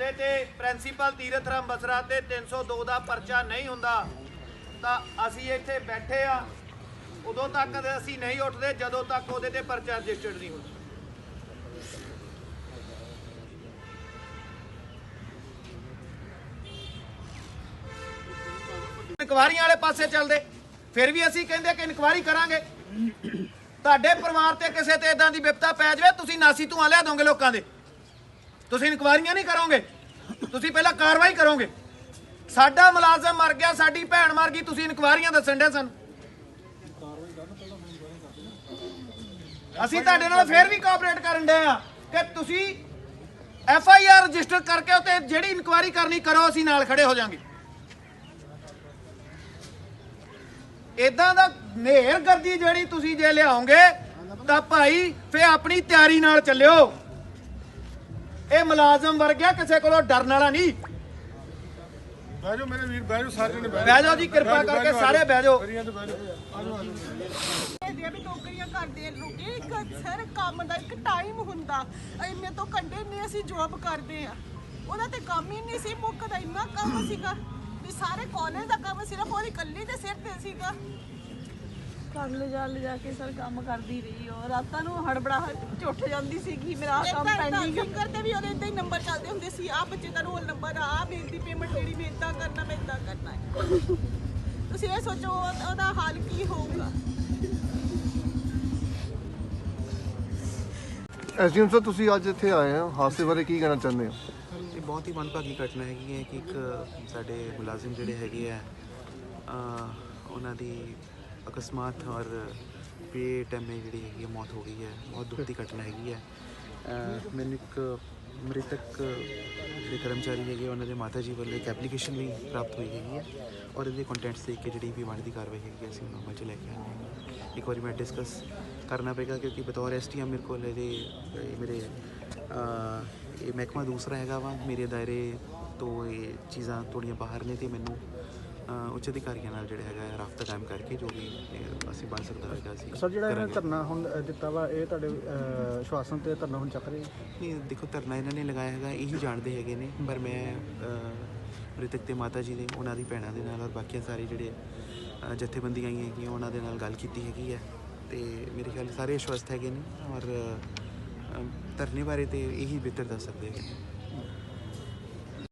ਤੇ ਪ੍ਰਿੰਸੀਪਲ ਤੀਰਥ ਰਾਮ ਬਸਰਾ ਤੇ 302 ਦਾ ਪਰਚਾ ਨਹੀਂ ਹੁੰਦਾ, ਤਾਂ ਅਸੀਂ ਇੱਥੇ ਬੈਠੇ ਆ। ਉਦੋਂ ਤੱਕ ਅਸੀਂ ਨਹੀਂ ਉੱਠਦੇ, ਜਦੋਂ ਤੱਕ ਉਹਦੇ ਤੇ ਪਰਚਾ ਰਜਿਸਟਰਡ ਨਹੀਂ ਹੁੰਦਾ। ਇਨਕੁਆਰੀਆਂ ਵਾਲੇ ਪਾਸੇ ਚੱਲਦੇ, ਫਿਰ ਵੀ ਅਸੀਂ ਕਹਿੰਦੇ ਕਿ ਇਨਕੁਆਰੀ ਕਰਾਂਗੇ। ਤੁਹਾਡੇ ਪਰਿਵਾਰ ਤੇ ਕਿਸੇ ਤੇ ਇਦਾਂ ਦੀ ਵਿਪਤਾ ਪੈ ਜਾਵੇ, ਤੁਸੀਂ ਨਾਸੀ ਧੂਆਂ ਲਿਆ ਦੋਗੇ ਲੋਕਾਂ ਦੇ। ਤੁਸੀਂ ਇਨਕੁਆਇਰੀਆਂ ਨਹੀਂ ਕਰੋਗੇ। ਤੁਸੀਂ ਪਹਿਲਾਂ ਕਾਰਵਾਈ ਕਰੋਗੇ। ਸਾਡਾ ਮੁਲਾਜ਼ਮ ਮਰ ਗਿਆ, ਸਾਡੀ ਭੈਣ ਮਰ ਗਈ, ਤੁਸੀਂ ਇਨਕੁਆਇਰੀਆਂ ਦੱਸਣ ਦੇ ਸਾਨੂੰ। ਅਸੀਂ ਤੁਹਾਡੇ ਨਾਲ ਫੇਰ ਵੀ ਕੋਆਪਰੇਟ ਕਰਨ ਦੇ ਆ ਕਿ ਤੁਸੀਂ ਐਫ ਆਈ ਆਰ ਰਜਿਸਟਰ ਕਰਕੇ ਉਤੇ ਜਿਹੜੀ ਇਨਕੁਆਇਰੀ ਕਰਨੀ ਕਰੋ, ਅਸੀਂ ਨਾਲ ਖੜੇ ਹੋ ਜਾਾਂਗੇ। ਇਦਾਂ ਦਾ ਨੇਰ ਗਰਦੀ ਜਿਹੜੀ ਤੁਸੀਂ ਜੇ ਲਿਆਓਗੇ, ਤਾਂ ਭਾਈ ਫੇ ਆਪਣੀ ਤਿਆਰੀ ਨਾਲ ਚੱਲਿਓ। ਇਹ ਮੁਲਾਜ਼ਮ ਵਰਗਿਆ ਕਿਸੇ ਕੋਲੋਂ ਡਰਨ ਵਾਲਾ ਨਹੀਂ। ਬਹਿ ਜਾਓ ਮੇਰੇ ਵੀਰ ਬਹਿ ਜਾਓ ਸਾਰੇ ਜਣੇ ਬਹਿ ਜਾਓ ਜੀ, ਕਿਰਪਾ ਕਰਕੇ ਸਾਰੇ ਬਹਿ ਜਾਓ। ਬਹਿ ਜਾਓ ਬਹਿ ਜਾਓ ਆ ਜਾਓ ਆ ਜਾਓ। ਇਹਦੀਆਂ ਵੀ ਨੌਕਰੀਆਂ ਕਰਦੇ ਲੋਕੀ ਇੱਕ ਸਰ ਕੰਮ ਦਾ ਇੱਕ ਟਾਈਮ ਹੁੰਦਾ। ਇੰਨੇ ਤੋਂ ਘੰਟੇ ਨੇ ਅਸੀਂ ਜੌਬ ਕਰਦੇ ਆ। ਉਹਦਾ ਤੇ ਕੰਮ ਹੀ ਨਹੀਂ ਸੀ ਮੁੱਕਦਾ ਇੰਨਾ ਕੰਮ ਸੀਗਾ। ਵੀ ਸਾਰੇ ਕਾਲਜ ਦਾ ਕੰਮ ਸਿਰਫ ਉਹਦੀ ਇਕੱਲੀ ਦੇ ਸਿਰ ਤੇ ਸੀਗਾ। ਘਰ ਲਿਜਾ ਲਿਜਾ ਕੇ ਸਰ ਕੰਮ ਕਰਦੀ ਰਹੀ ਉਹ ਰਾਤਾਂ ਨੂੰ ਹੜਬੜਾਹਟ ਉੱਠ ਜਾਂਦੀ ਸੀਗੀ ਮੇਰਾ ਆਹ ਕੰਮ ਪੈਂਡਿੰਗ ਫਿੰਗਰ ਤੇ ਵੀ ਉਹਦੇ ਇਦਾਂ ਹੀ ਨੰਬਰ ਚੱਲਦੇ ਹੁੰਦੇ ਸੀ ਆ ਬੱਚੇ ਦਾ ਰੋਲ ਨੰਬਰ ਆ ਮੇਰੀ ਪੇਮੈਂਟ ਜਿਹੜੀ ਮੈਂ ਇਦਾਂ ਕਰਨਾ ਮੈਂ ਇਦਾਂ ਕਰਨਾ ਹੈ। ਤੁਸੀਂ ਇਹ ਸੋਚੋ ਉਹ- ਉਹਦਾ ਹਾਲ ਕੀ ਹੋਊਗਾ? ਐਸਡੀਐਮ ਸਰ ਤੁਸੀਂ ਅੱਜ ਇੱਥੇ ਆਏ ਹੋ। ਹਾਦਸੇ ਬਾਰੇ ਕੀ ਕਹਿਣਾ ਚਾਹੁੰਦੇ ਹੋ? ਇਹ ਬਹੁਤ ਹੀ ਮੰਦਭਾਗੀ ਘਟਨਾ ਹੈਗੀ ਹੈ ਕਿ ਇੱਕ ਸਾਡੇ ਮੁਲਾਜ਼ਮ ਜਿਹੜੇ ਹੈਗੇ ਆ ਉਹਨਾਂ ਦੀ ਅਕਸਮਾਤ ਔਰ ਬੇ ਟੈਮੇ ਜਿਹੜੀ ਹੈਗੀ ਹੈ ਮੌਤ ਹੋ ਗਈ ਹੈ, ਬਹੁਤ ਦੁੱਖ ਦੀ ਘਟਨਾ ਹੈਗੀ ਹੈ। ਮੈਨੂੰ ਇੱਕ ਮ੍ਰਿਤਕ ਜਿਹੜੇ ਕਰਮਚਾਰੀ ਹੈਗੇ ਉਹਨਾਂ ਦੇ ਮਾਤਾ ਜੀ ਵੱਲੋਂ ਇੱਕ ਐਪਲੀਕੇਸ਼ਨ ਵੀ ਪ੍ਰਾਪਤ ਹੋਈ ਹੈਗੀ ਹੈ ਔਰ ਇਹਦੇ ਕੰਟੈਂਟਸ ਦੇਖ ਕੇ ਜਿਹੜੀ ਵੀ ਬਣਦੀ ਕਾਰਵਾਈ ਹੈਗੀ ਅਸੀਂ ਉਹਨਾਂ ਵਿੱਚ ਲੈ ਕੇ ਆਏ ਇੱਕ ਵਾਰੀ ਮੈਂ ਡਿਸਕਸ ਕਰਨਾ ਪਏਗਾ ਕਿਉਂਕਿ ਬਤੌਰ ਐਸਟੀਐਮ ਮੇਰੇ ਕੋਲ, ਇਹਦੇ ਮੇਰੇ ਇਹ ਮਹਿਕਮਾ ਦੂਸਰਾ ਹੈਗਾ ਵਾ। ਮੇਰੇ ਦਾਇਰੇ ਤੋਂ ਇਹ ਚੀਜ਼ਾਂ ਥੋੜੀਆਂ ਬਾਹਰ ਨੇ ਤੇ ਮੈਨੂੰ ਉੱਚ ਅਧਿਕਾਰੀਆਂ ਨਾਲ ਜਿਹੜਾ ਹੈਗਾ ਰਾਬਤਾ ਕਾਇਮ ਕਰਕੇ ਜੋ ਵੀ ਇਹ ਅਸੀਂ ਬਣ ਸਕਦਾ ਹੋਏਗਾ ਅਸੀਂ ਸਰ ਜਿਹੜਾ ਇਹਨਾਂ ਕਰਾਂਗੇ। ਧਰਨਾ ਹੁਣ ਅ, ਦਿੱਤਾ ਵਾ ਇਹ ਤੁਹਾਡੇ ਅ, ਸ਼ਵਾਸਨ ਤੇ ਧਰਨਾ ਹੁਣ ਚੱਕ ਰਹੇ ਨਹੀਂ ਦੇਖੋ ਧਰਨਾ ਇਹਨਾਂ ਨੇ ਲਗਾਇਆ ਹੈਗਾ ਇਹੀ ਜਾਣਦੇ ਹੈਗੇ ਨੇ ਪਰ ਮੈਂ ਅਹ, ਮ੍ਰਿਤਕ ਤੇ ਮਾਤਾ ਜੀ ਦੇ ਉਹਨਾਂ ਦੀ ਭੈਣਾਂ ਦੇ ਨਾਲ ਔਰ ਬਾਕੀਆਂ ਸਾਰੇ ਜਿਹੜੇ ਅਹ, ਜਥੇਬੰਦੀਆਂ ਆਈਆਂ ਹੈਗੀਆਂ ਉਹਨਾਂ ਦੇ ਨਾਲ ਗੱਲ ਕੀਤੀ ਹੈਗੀ ਹੈ। ਤੇ ਮੇਰੇ ਖਿਆਲ ਸਾਰੇ ਅਸ਼ਵਸਥ ਹੈਗੇ ਨੇ ਔਰ ਧਰਨੇ ਬਾਰੇ ਤੇ ਇਹੀ ਬਿਹਤਰ ਦੱਸ ਸਕਦੇ ਹੈਗੇ ਨੇ।